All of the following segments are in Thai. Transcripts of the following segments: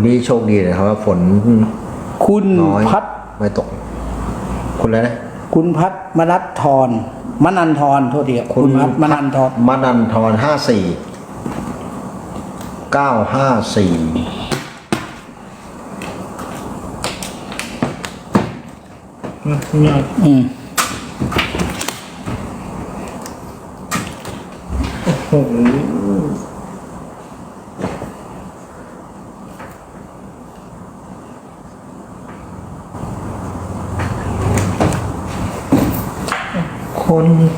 วันนี้โชคดีนะครับว่าฝนคุณน้อยพัฒไม่ตก คุณอะไรนะ คุณพัฒมนัททรมนันทรโทษทีครับคุณพัฒมนันทรมนันทรห้าสี่เก้าห้าสี่เนี่ยอืมโอ้โห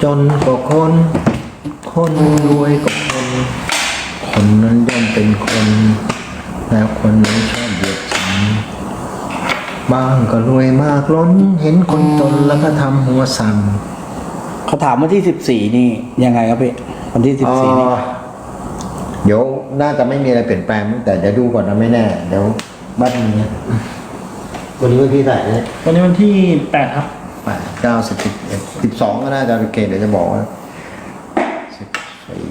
จนก็คน คนรวยก็คน คนนั้นย่อมเป็นคน แล้วคนนั้นชอบเบียดฉันบ้างก็รวยมากล้น เห็นคนจนแล้วก็ทำหัวสั่นเขาถามวันที่สิบสี่นี่ยังไงครับพี่วันที่สิบสี่นี่อ่าเดี๋ยวน่าจะไม่มีอะไรเปลี่ยนแปลง แต่เดี๋ยวดูก่อนนะไม่แน่ เดี๋ยวบ้านนี้วันนี้วันที่เท่าไหร่เนี่ยวันนี้วันที่แปดครับแปดเก้าสิบสิบเอ็ด สิบสองก็น่าจะโอเคเดี๋ยวจะบอกว่าสิบสี่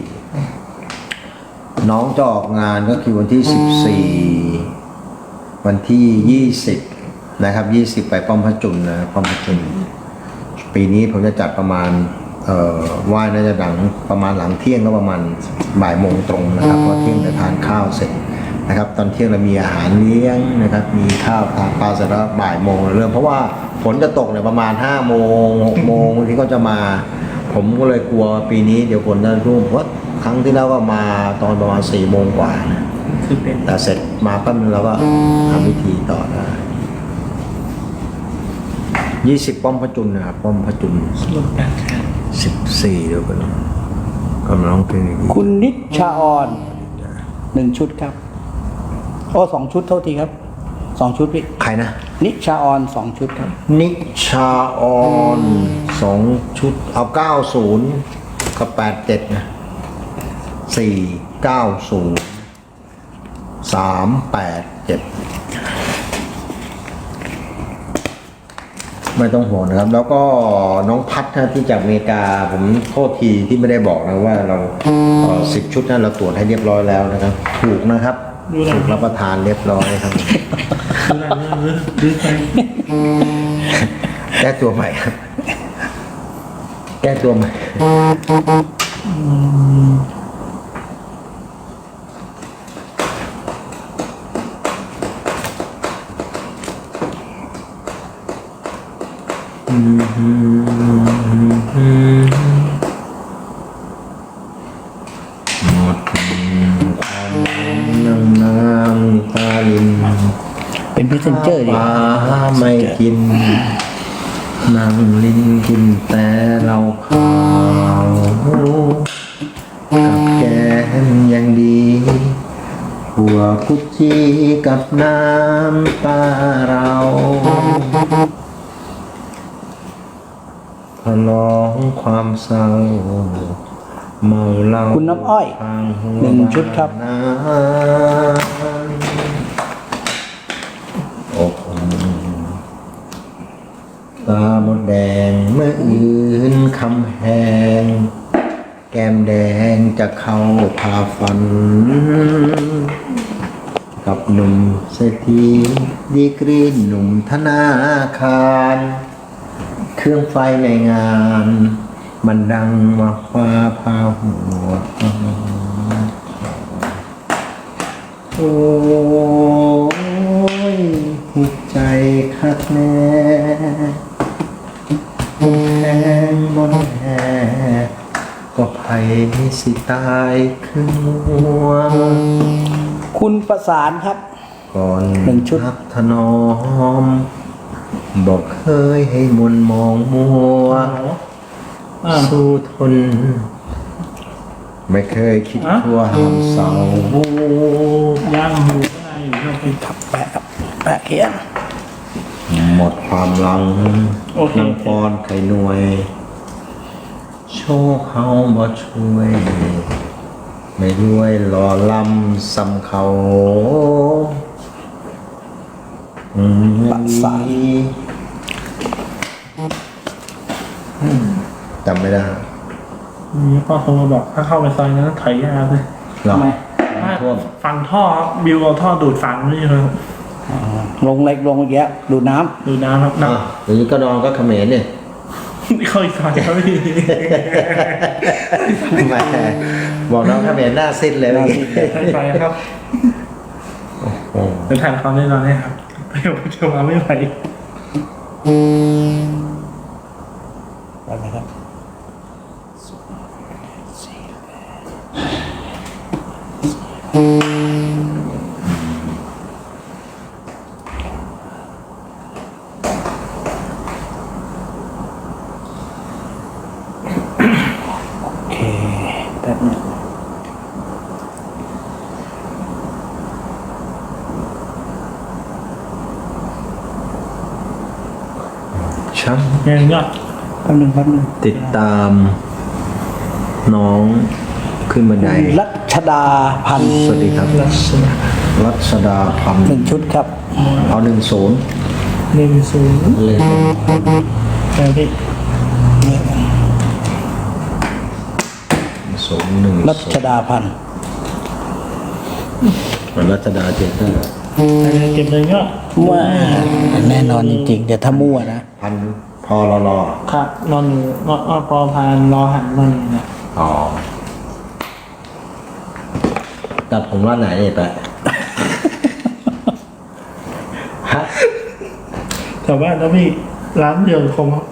น้องจะออกงานก็คือวันที่สิบสี่วันที่ยี่สิบนะครับยี่สิบไปป้อมพระจุลนะป้อมพระจุลปีนี้ผมจะจัดประมาณเอ่อไหว้น่าจะหลังประมาณหลังเที่ยงก็ประมาณบ่ายโมงตรงนะครับเพราะเที่ยงจะทานข้าวเสร็จ นะครับตอนเที่ยงเรามีอาหารเลี้ยงนะครับมีข้าวทานปลาเสร็จแล้วบ่ายโมงเราเริ่มเพราะว่าฝนจะตกเนี่ยประมาณ5้าโมงหกโมงบางทีก็จะมา ผมก็เลยกลัวปีนี้เดี๋ยวฝนจะรุ่มเพราะครั้งที่แล้วก็มาตอนประมาณ4ี่โมงกว่านะคือเป็นแต่เสร็จมาแป๊บนึงเราก็ทำพิธีต่อได้ยี่สิบป้อมพระจุลนะครับป้อมพระจุลลดแปดแสนสิบสี่เดี๋ยวกันนะกำลังเพลงอีกคุณนิชาออนหนึ่งชุดครับ โอ้สองชุดเท่าทีครับสองชุดพี่ใครนะ นิชาออนสองชุดครับ นิชาออนสองชุด เอาเก้าศูนย์กับแปดเจ็ดนะสี่เก้าศูนย์สามแปดเจ็ดไม่ต้องห่วงนะครับ แล้วก็น้องพัดนะที่จากอเมริกาผมโทษทีที่ไม่ได้บอกนะว่าเราสิบชุดนั้นเราตรวจให้เรียบร้อยแล้วนะครับ ถูกนะครับ ถูกรับประทานเรียบร้อยครับดูแลเรื่องหรือไปแก้ตัวใหม่ครับ แก้ตัวใหม่ห ดิปลาไม่กินนั่งลิ้นกินแต่เราขาวกับแกมยังดี หัวกุจีกับน้ำตาเราพลองความเศร้าเมาเหล้าคุณน้ำอ้อยหนึ่งชุดครับ น้ำอกอุ่น ตาหมดแดงเมื่ออื่นคำแหง แก้มแดงจะเข้าพาฟัน กับหนุ่มเศรษฐีดีกรีหนุ่มธนาคาร เครื่องไฟในงาน มันดังมาฟ้าพาหัว โอ้ยหัวใจคักแน่ ก็ไผสิตายคือมัวคุณประสานครับ ก่อนหนึ่งชุด ทักถนอม บอกเคยให้มนมองมัวอ่าสู้ทน ไม่เคยคิดอะชั่วห้ามเศร้าย่างหูก็ได้อยู่เราไปขับแปะครับแปะเขียนหมดความหลังโอเคนั่งปอนไข่หน่วย โชคเขาบ่ช่วย ไม่รวยหล่อลำซ้ำเขาอืมประสานจำไม่ได้มีพ่อโทรมาบอกถ้าเข้าไปซอยนั้นไถยาเลยหรอทำไมอว่าท่วมฟังท่อครับบิวเอาท่อดูดฟังนี่ครับอ๋อลงเล็กลงเยอะดูดน้ำดูดน้ำครับอะน้ำ อย่างนี้ก็นอนก็เขมรเนี่ย เข้าอีสานครับพี่แหมบอกน้องเขมรหน้าสิ้นเลยเมื่อกี้ให้ไปครับโอ้เดี๋ยวถ่ายละครแน่นอนแน่ครับไปกับเจ้ามาไม่ไหว ไปไหมครับ แป๊บนึงช่างเงี้ยยอดแป๊บนึงแป๊บนึงติดตาม น้องขึ้นบันไดรัชดาพันธ์สวัสดีครับรัชดาพันหนึ่งชุดครับ เอาหนึ่งศูนย์หนึ่งศูนย์เลย แต่พี่ ศูนย์หนึ่งรัชดาพันธ์รัชดาเจเตอร์เก็บเลยยอดว่าแน่นอนจริงๆเดี๋ยวถ้ามั่วนะพันพอรอรอครับนอนอยู่นอนนอนพอพานรอหันมันเนี่ยอ๋อตัดผมร้านไหนเนี่ยแปะฮะแต่ว่าแล้วพี่ร้านเดียวคมครับ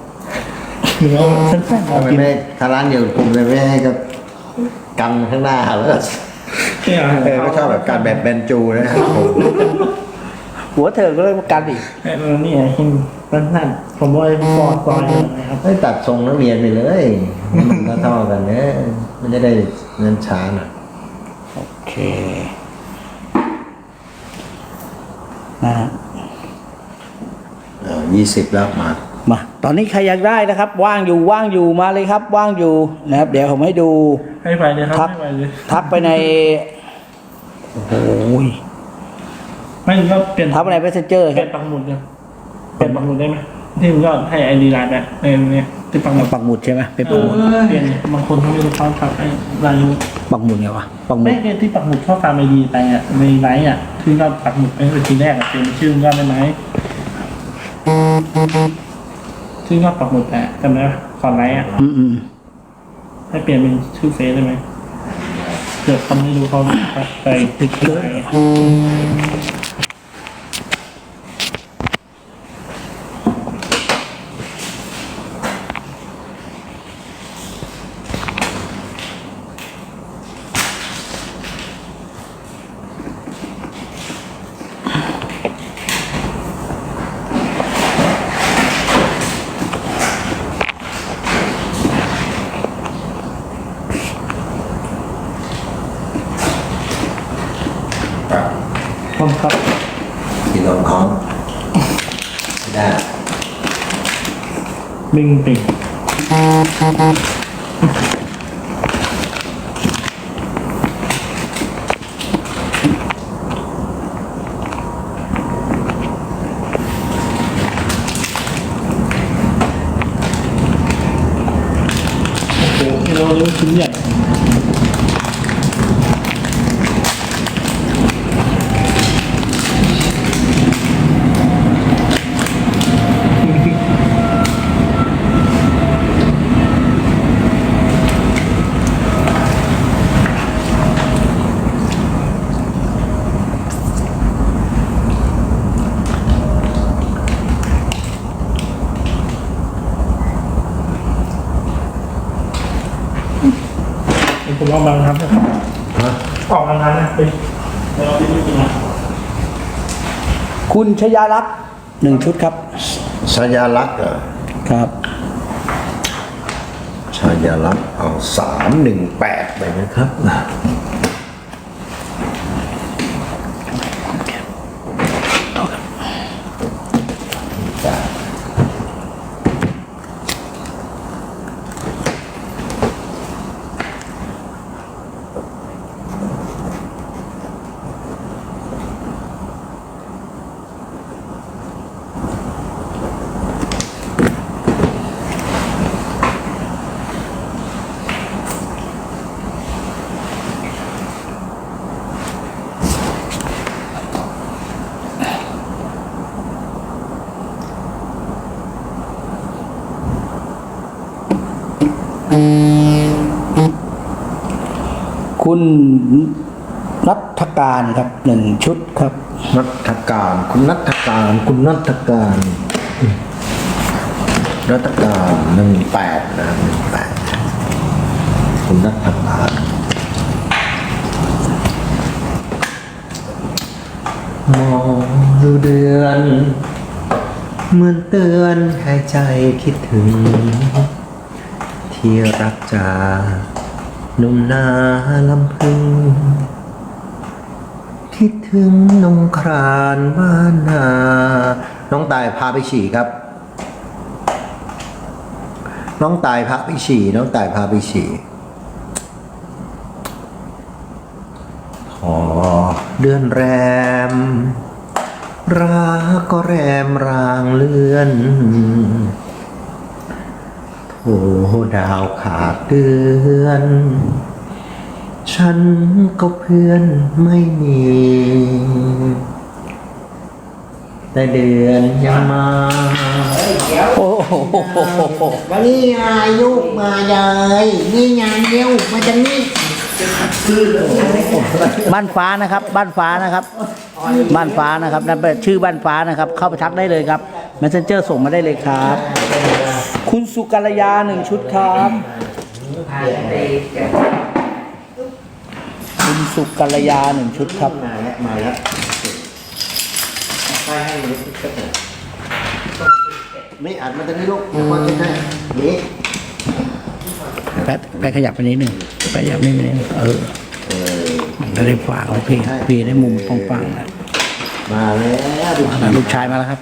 หรือเอาสั้นๆเอาทำไมกินไม่ถ้าร้านเดียวกับผมเลยไม่ให้กับ กันข้างหน้าแล้วก็ไม่เอาเออก็ชอบแบบการแบบแบนจูนะครับผมหัวเธอก็เลยประกันอีกไอ้เรานี่ไอ้หินสั้นๆผมว่าไอ้ฟอร์ดซอยนะครับให้ตัดทรงนักเรียนไปเลยมันก็เท่ากันเนอะมันจะได้เงินช้าหน่อยโอเคนะฮะยี่สิบแล้วมา มาตอนนี้ใครอยากได้นะครับ ว่างอยู่ว่างอยู่มาเลยครับ ว่างอยู่นะครับ เดี๋ยวผมให้ดูให้ไปเลยครับครับให้ไปเลยทักไปในโอ้โหไม่ถึงก็เปลี่ยนทักไปใน messenger เปคลี่รัยบนปักหมุดเนี่ยเปลี่ยนปักหมุดได้ไหมที่มึงก็ให้ไอดีไลน์แบบในเนี่ยที่ปักหมุดปักหมุดใช่ไหมไปเอปักอหมุดเปลี่ยนบางคนเขาไม่รู้เขาทำไอ้ลายนิ้วปักหมุดไงวะปักหมุไม่ดใช่ที่ปักหมุดข้อความไอดีไปอะในไลน์อะที่ก็ปักหมุดไอ้เป็นทีแรกอะเป็นชื่อมึงก็ได้ไหม ชื่อก็ปักหมุดแอะจำได้ไหมก่อนไลน์อะอืมอืมให้เปลี่ยนเป็นชื่อเฟซได้ไหมเผื่อคนไม่รู้เขาไปติดเลย ผมครับที่รองท้องไม่ได้ บิงปิงโอ้โหเราเรียกว่าชิ้นใหญ่ ผมเอาบางครับนะครับฮะออกบางครับนะไปเดี๋ยวเราไปดูกันนะคุณชยาลักษณ์หนึ่งชุดครับชายาลักษณ์เหรอครับชายาลักษณ์เอาสามหนึ่งแปดไปนะครับ คุณนัทการครับหนึ่งชุดครับ นัทการ คุณนัทการ คุณนัทการนัทการหนึ่งแปดนะหนึ่งแปดคุณนัทการมองดูเดือนเหมือนเตือนให้ใจคิดถึง ที่รักจา หนุ่มนาลำพึง คิดถึงนงครานบ้านนา น้องตายพาไปฉี่ครับ น้องตายพาไปฉี่ น้องตายพาไปฉี่ขอเดือนแรมรักก็แรมรางเลื่อน โถดาวขาดเดือน ฉันก็เพื่อนไม่มี แต่เดือนยังมา โอ้โหวันนี้อายุมายายนี่งานเดียวมาจากนี่บ้านฟ้านะครับ บ้านฟ้านะครับ บ้านฟ้านะครับนั่นเป็นชื่อบ้านฟ้านะครับ เข้าไปทักได้เลยครับ messenger ส่งมาได้เลยครับ คุณสุกัลยาหนึ่งชุดครับ คุณสุกัลยาหนึ่งชุดครับ มาแล้วมาแล้วไปให้ลูกก็เถอะไม่อัดมาตรงนี้ลูกเดี๋ยวพ่อจะให้นี่แป๊ดแป๊ดขยับไปนิดหนึ่งแป๊ดขยับนิดหนึงเออจะได้ฝากโอเคพี่ได้มุมตรงฝั่งนะมาแล้วดูอะลูกชายมาแล้วครับ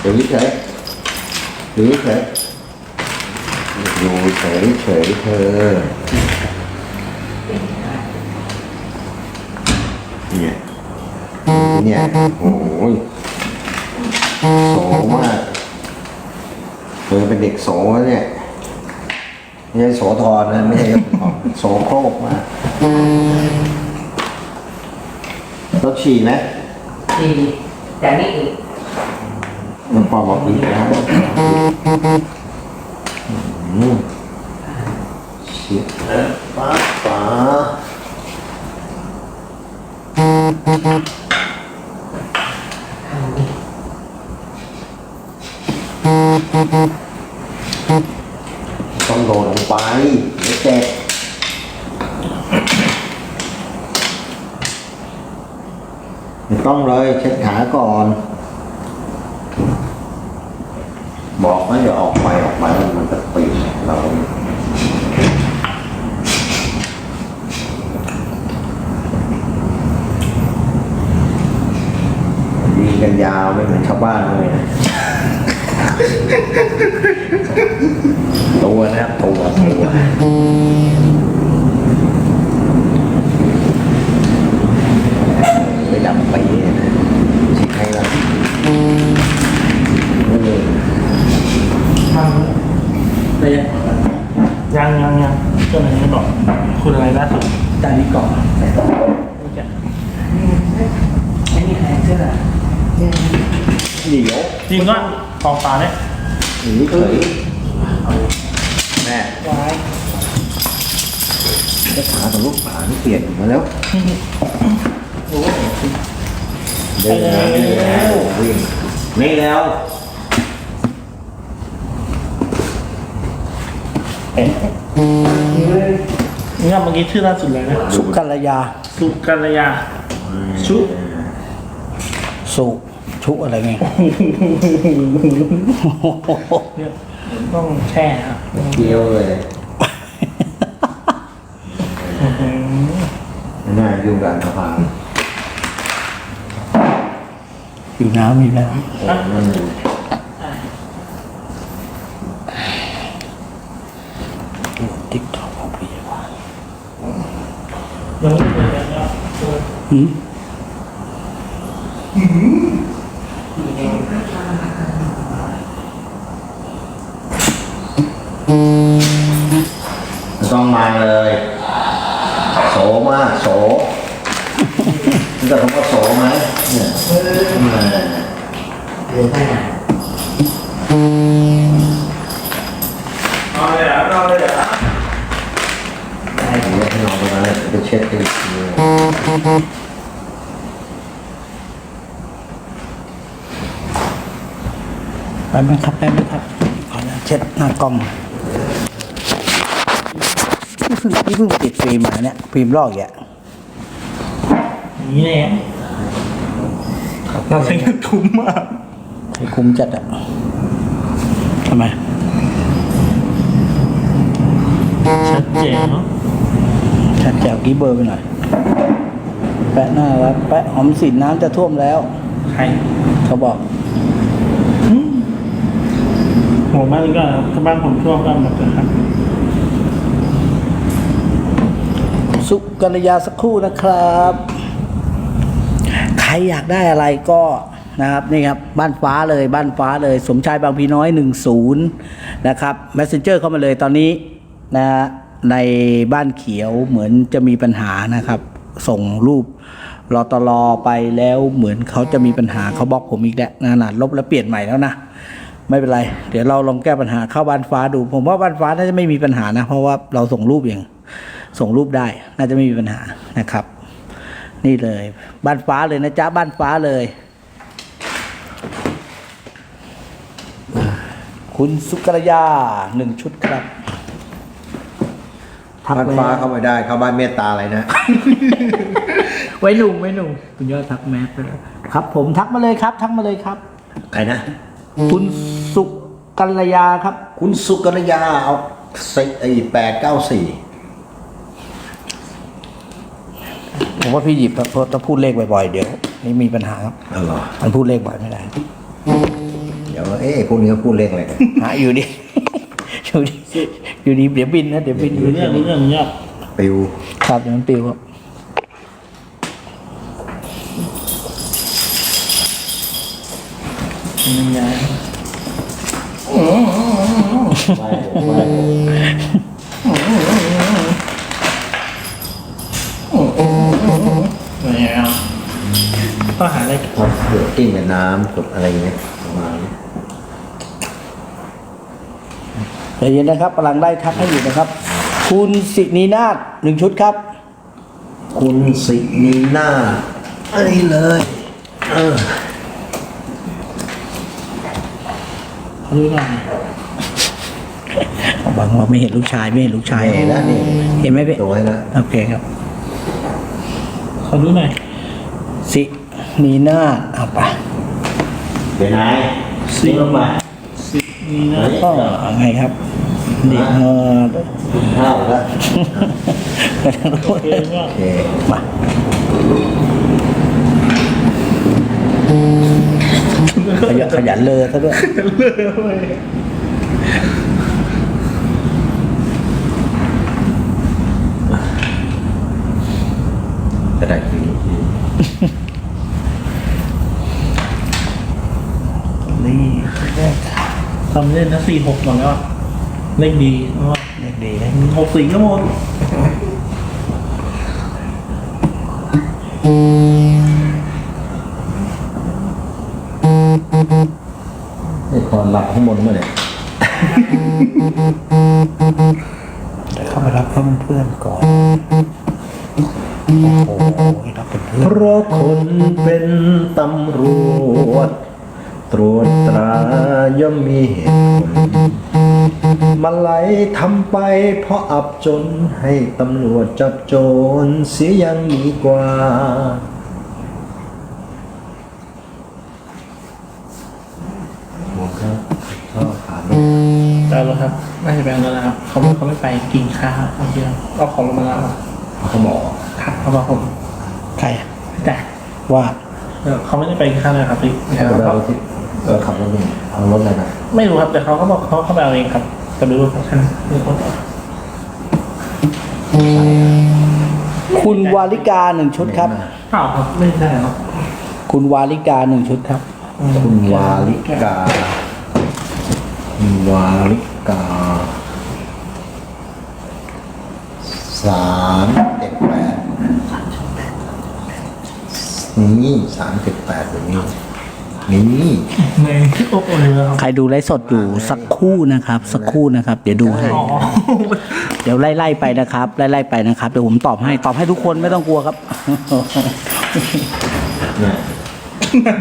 เดี๋ยวนี้เฉยเดี๋ยวนี้เฉยอยู่เฉยเฉยเธอเนี่ยเนี่ยโอ้ยโสมากเธอเป็นเด็กโสเนี่ยไม่ใช่โสธรนะไม่ใช่โสโครกมาก รถฉี่ไหม thì chẳng nghĩ น้องปอบอกดีนะอืมเสียป้าป๋าต้องโดดลงไปเดี๋ยวเจ็บไม่ ต้องเลยเช็ดขาก่อน บอกว่าอย่าออกไปออกไปแล้วมันจะปีนเราดีกันยาวไม่เหมือนชาวบ้านเลยนะตัวนะครับตัวตัว ไปดับไปเนี่ยนะชิคให้เราเอออะไรยังยังยังเจ้าไหนไม่บอกคุณอะไรล่าสุดจานนี้ก่อน cái như này tức là เหนียวจริงก็กองปลาเนี่ยหนีเฉยแม่จะขาของลูกขานี่เปลี่ยนมาแล้วโอ้ เดินแล้ววิ่งไม่แล้วเนี่ยเมื่อกี้ชื่อล่าสุดเลยนะสุกัลยา สุกัลยา ชุสุชุอะไรไงเนี่ยต้องแช่ครับเกี่ยวเลยน่ายุ่งกันสะพา นอยู่น้ำอยู่แล้วนั่นติ๊กต็อกของพี่ว่ายังไม่ ไปไหมครับไปไหมครับขออนุญาตเช็ดหน้ากล้องนี่เพิ่งนี่เพิ่งติดฟิล์มมาเนี่ยฟิล์มลอกอย่าอย่างนี้แน่เราใช้เงินคุ้มมากให้คุ้มจัดอะทำไมชัดเจนเนาะชัดแจ๋วกี้เบอร์ไปหน่อย แปะหน้าแล้วแปะหอมสินน้ำจะท่วมแล้ว ใครเขาบอก โหบ้านก็ถ้าบ้านผมท่วมก็หมดเลยครับ สุกัญญาสักครู่นะครับ ใครอยากได้อะไรก็นะครับนี่ครับบ้านฟ้าเลยบ้านฟ้าเลย สมชายบางพีน้อย 10 นะครับ messenger เข้ามาเลยตอนนี้นะฮะในบ้านเขียวเหมือนจะมีปัญหานะครับ ส่งรูปรอตลอไปแล้วเหมือนเขาจะมีปัญหาเขาบล็อกผมอีกแล้วนะนะลบแล้วเปลี่ยนใหม่แล้วนะ ไม่เป็นไร เดี๋ยวเราลองแก้ปัญหาเข้าบ้านฟ้าดู ผมว่าบ้านฟ้าน่าจะไม่มีปัญหานะ เพราะว่าเราส่งรูปอย่างส่งรูปได้ น่าจะไม่มีปัญหานะครับ นี่เลย บ้านฟ้าเลยนะจ๊ะบ้านฟ้าเลย คุณสุกรยาหนึ่งชุดครับทักบ้านไว้ฟ้าเข้าไม่ได้ เข้าบ้านเมตตาอะไรนะ ไว้หนุ่มไว้หนุ่มคุณยอดทักแมสไปแล้วครับผมทักมาเลยครับ ทักมาเลยครับใครนะ คุณสุกัลยาครับ คุณสุกัญญาเอาสิไอ้แปดเก้าสี่ผมว่าพี่หยิบเพราะถ้าพูดเลขบ่อยๆ เดี๋ยว นี่มีปัญหาครับเออเหรอมันพูดเลขบ่อยไม่ได้ เดี๋ยวเอ๊ะพวกนี้เขาพูดเลขอะไรกันหาอยู่ดิอยู่ดิอยู่ดีเดี๋ยวบินนะเดี๋ยวบินรู้เรื่องรู้เรื่องรู้เรื่องปิวครับเดี๋ยวมันปิวครับมันย้ายอะไรอะต้องหาอะไรครับเดือดกิ้งกับน้ำกดอะไรเงี้ยประมาณนี้ใจเย็นนะครับกำลังได้ทักให้อยู่นะครับ คุณสินีนาฏหนึ่งชุดครับ คุณสินีนาไอ้เลย เออเขาดูหน่อย บางว่าไม่เห็นลูกชายไม่เห็นลูกชายเห็นแล้วนี่เห็นไหมพี่ตัวให้นะโอเคครับเขาดูหน่อยสินีนาฏเอาไปเป็นไงสิลงมาสินี่นะก็เอาไงครับดีเออข้าวแล้วโอเคว่าโอเคมาขยันขยันเลยซะด้วย จะได้คืน นี่แรก ทำเล่นนะสี่หกหมดแล้วอะเลขดีเพราะว่าเด็กดีนะหกสี่ก็หมดไอ้คอนหลับข้างบนเมื่อไหร่เดี๋ยวเข้าไปรับเพื่อนๆก่อน โอ้โหรับเป็นเพื่อน เพราะคนเป็นตำรวจ ตรวจตราย่อมมีเหตุผลมาไหลทำไปเพราะอับจนให้ตำรวจจับโจรเสียยังดีกว่า หมดครับชอบขาดได้แล้วครับน่าจะเป็นแล้วนะครับเขาบอกเขาไม่ไปกินข้าวเอาเดียวเอาของลงมาแล้วอะเขาบอกครับเขาบอกผมใครอะแต่ว่า เออเขาไม่ได้ไปกินข้าวเลยครับพี่ เขาไปเอา รถที่เออขับรถนี่เอารถอะไรนะไม่รู้ครับ แต่เขาก็บอกเขาเข้าไปเอาเองครับแต่ไม่รู้ว่าท่านคือเขาบอกคุณวาลิกาหนึ่งชุดครับ เปล่าครับไม่ได้ครับคุณวาลิกาหนึ่งชุดครับ คุณวาลิกาคุณวาลิกาสามเจ็ดแปดนี่สามเจ็ดแปดแบบนี้ นี่ ในโอ้โหเลยครับ ใครดูไลฟ์สดอยู่สักครู่นะครับ สักครู่นะครับ เดี๋ยวดูให้ อ๋อ เดี๋ยวไล่ๆไปนะครับ ไล่ๆไปนะครับ เดี๋ยวผมตอบให้ ตอบให้ทุกคนไม่ต้องกลัวครับ เนี่ย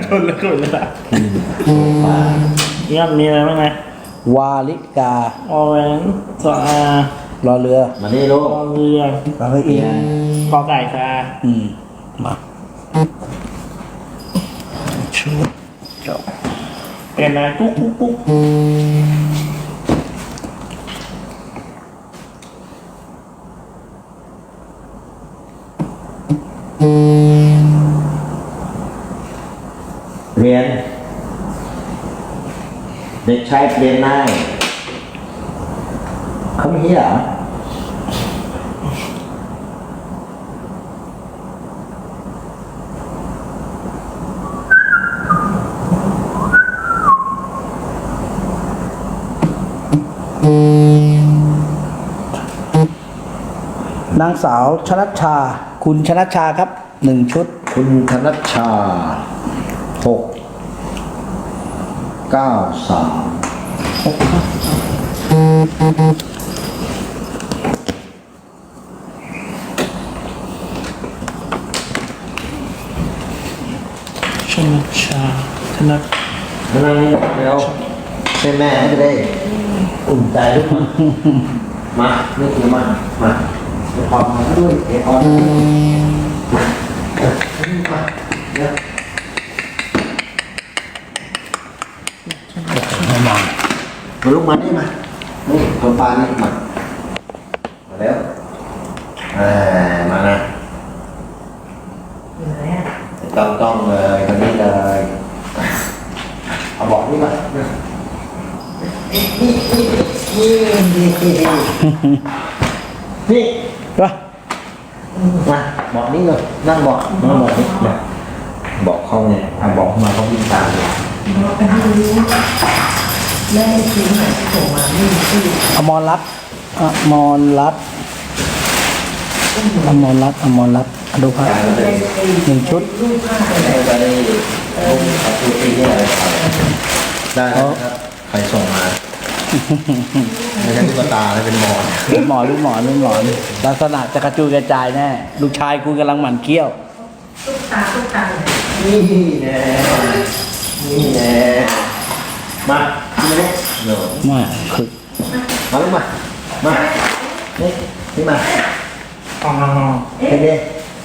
ชนแล้วกดเลยอะเนี่ยมีอะไรบ้างไงวาลิกาออเรนสอารอเรือมานี่ลูกรอเรือ รอเรืออีกกอไก่ค่ะ อืมมาชุดจบ เป็นอะไรกุ๊กกุ๊กกุ๊กเรียน เด็กชายเรียนนายเขามีเหรอ นางสาวชนัชชา คุณชนัชชาครับหนึ่งชุด คุณธนัชชาหกเก้าสามชนชาธนัทนั่นนี่เดี๋ยวเป็นแม่จะได้อุ่นใจทุกคนมา นี่คือมา มา เดี๋ยวพอมาด้วยเออมามาเดียวไม่มองมาลุกมานี่มานี่คนปลานี่มามาแล้วอ่ามานะอยู่ไหนอะต้องต้องเลยคนนี้เลยเอาบอกนี่มานี่นี่ นี่นี่นี่วะมาบอกนี่เลยนั่งบอกนั่งบอกนี่มาบอกเขาไงอะบอกมาเขาวิ่งตามเลยเราไปดูแม่ซื้อหน่อยที่ส่งมาไม่มีชื่ออมรรัตน์อมรรัตน์อมรรัตน์อมรรัตน์ดูครับการก็เลยหนึ่งชุดรูปภาพอะไรไปได้ลงเอาตัวเองเนี่ยอะไรไปได้ครับใครส่งมา ไม่ใช่ตุ๊กตาแล้วเป็นหมอนลูกหมอนลูกหมอนลูกหมอนลักษณะจะกระจุยกระจายแน่ลูกชายคุณกำลังหมั่นเคี้ยวตุ๊กตาตุ๊กตาเนี่ยนี่แน่นี่แน่มาที่นี่เดี๋ยวมาคือมาลูกมามานี่นี่มาอ๋อเป็นไง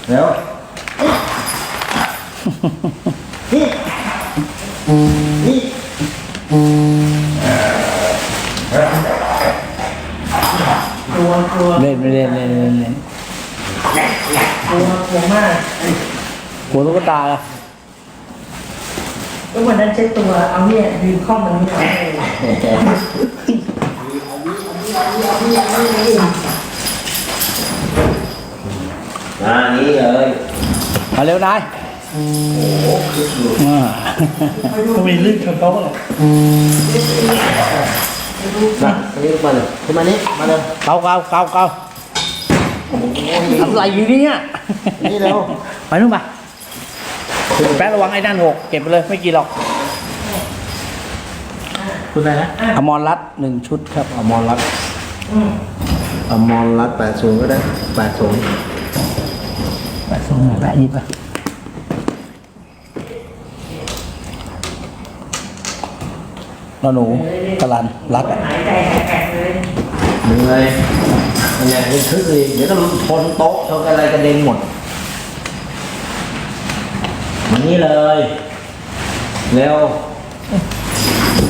เร็วนี่นี่ ก ลัวกลัวเล่นไม่เล่นเล่นเล่นเล่นกลัวกลัวมากหัวตุ๊กตาอะแล้ววันนั้นใช้ตัวเอาเนี่ยยืนข้อมันนี่เอาให้มานี่เลยมาเร็วนายมาก็มีลื่นชนโต๊ะเลย มาอันนี้ลูกมาเลยขึ้นมานี่มาเลยเกาเกาเกาเกาอะไรอยู่เนี่ยนี่เร็วไปนู่นไปแป๊ะระวังไอ้นั่นหกเก็บไปเลยไม่กี่หรอกคุณอะไรนะอมรรัตน์หนึ่งชุดครับอมรรัตน์อมรรัตน์แปดศูนย์ก็ได้แปดศูนย์แปะส่งแปะนี่ไปแล้วหนูกรันรัดอะหายใจแหกเลยเหนื่อยมันอย่างนี้ทึกเลยเดี๋ยวก็ชนโต๊ะชนอะไรกระเด็นหมดมานี่เลย เร็ว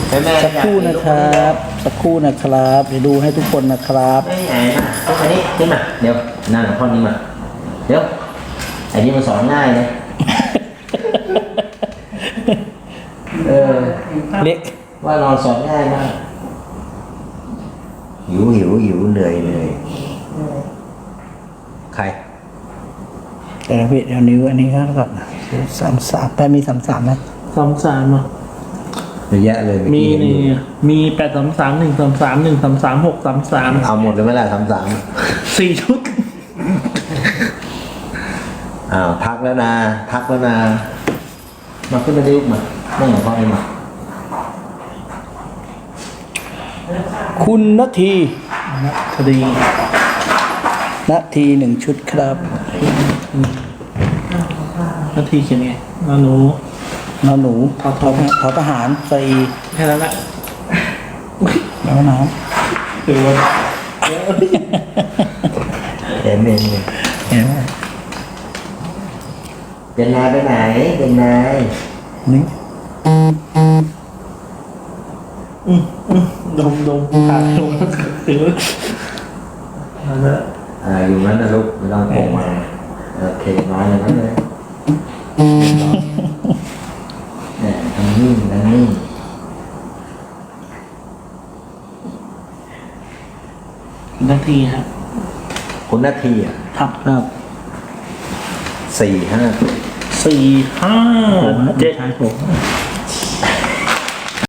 ให้แม่สักครู่นะครับ สักครู่นะครับเดี๋ยวดูให้ทุกคนนะครับไม่ไงมาขึ้นมานี่ขึ้นมาเดี๋ยวนั่งข้อนี้มาเดี๋ยวไอ้นี่มันสอนง่ายเลยเออเล็ก ว่านอนสอนง่ายมาก หิวหิวหิวเหนื่อยเหนื่อยใครเดี๋ยวพี่เดี๋ยวนิ้วอันนี้ครับก่อนสามสามแปะมีสามสามนะสามสามอะเยอะแยะเลยมีเอนี่กี้มีแปดสามสามหนึ่งสามสามหนึ่งสามสามหกสามสามเอาหมดเลยไหมล่ะทำสามสี่ชุดอ้าวพักแล้วนะพักแล้วนะมาขึ้นมาดิลูกมาไม่เหมือนพ่อเอ็มอ่ คุณนาทีคดีนาทีหนึ่งชุดครับนาทีเขียนไงนาหนูนอนหนูทอทอทอทหารใส่แค่นั้นแหละแล้วน้คือว่าเห็นเองเลยำเห็นไหมเป็นนายไปไหนเป็นนายนี่ ดมดมผ่านลงคือนั่นแหละอ่าอยู่นั้นนะลูกไม่ต้องโผล่มาโอเคนอนอย่างนั้นเลยเนี่ยทำนิ่งทำนิ่งนาทีฮะคุณนาทีอะครับครับสี่ห้าสี่ห้าเจ็ดใช่ผม